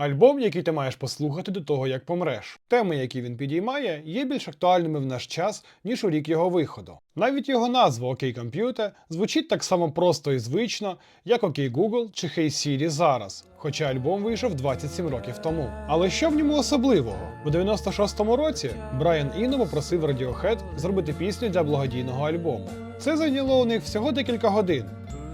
Альбом, який ти маєш послухати до того, як помреш. Теми, які він підіймає, є більш актуальними в наш час, ніж у рік його виходу. Навіть його назва «Окей Комп'ютер звучить так само просто і звично, як «Окей Google» чи «Hey Siri» зараз, хоча альбом вийшов 27 років тому. Але що в ньому особливого? У 96-му році Брайан Іно попросив Radiohead зробити пісню для благодійного альбому. Це зайняло у них всього декілька годин.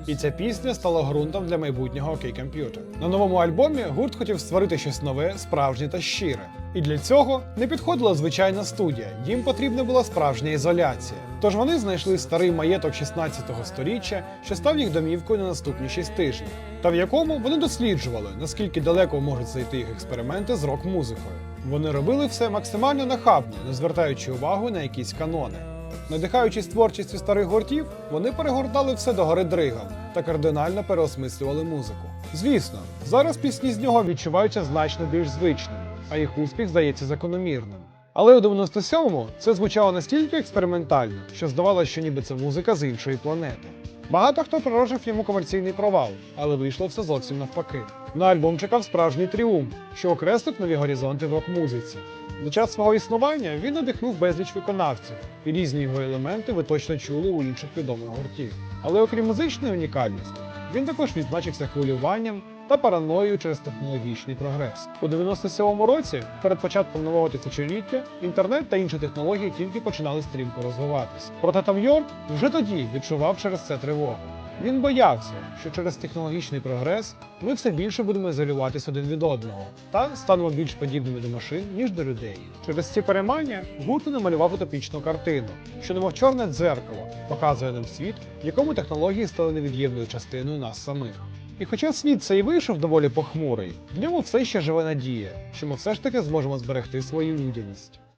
І ця пісня стала ґрунтом для майбутнього окей комп'ютер. На новому альбомі гурт хотів створити щось нове, справжнє та щире. І для цього не підходила звичайна студія, їм потрібна була справжня ізоляція. Тож вони знайшли старий маєток 16-го сторіччя, що став їх домівкою на наступні 6 тижнів, та в якому вони досліджували, наскільки далеко можуть зайти їх експерименти з рок-музикою. Вони робили все максимально нахабно, не звертаючи увагу на якісь канони. Надихаючись творчістю старих гуртів, вони перегортали все до гори дригом та кардинально переосмислювали музику. Звісно, зараз пісні з нього відчуваються значно більш звичними, а їх успіх здається закономірним. Але у 97-му це звучало настільки експериментально, що здавалося, що ніби це музика з іншої планети. Багато хто пророчив йому комерційний провал, але вийшло все зовсім навпаки. На альбом чекав справжній тріумф, що окреслив нові горизонти в рок-музиці. За час свого існування він надихнув безліч виконавців, і різні його елементи ви точно чули у інших відомих гуртів. Але окрім музичної унікальності, він також відзначився хвилюванням та параноєю через технологічний прогрес. У 97-му році, перед початком нового тисячоліття, інтернет та інші технології тільки починали стрімко розвиватися. Проте там Йорк вже тоді відчував через це тривогу. Він боявся, що через технологічний прогрес ми все більше будемо ізолюватися один від одного та станемо більш подібними до машин, ніж до людей. Через ці переймання гурт намалював утопічну картину, що немов чорне дзеркало показує нам світ, в якому технології стали невід'ємною частиною нас самих. І хоча світ цей вийшов доволі похмурий, в ньому все ще живе надія, що ми все ж таки зможемо зберегти свою людяність.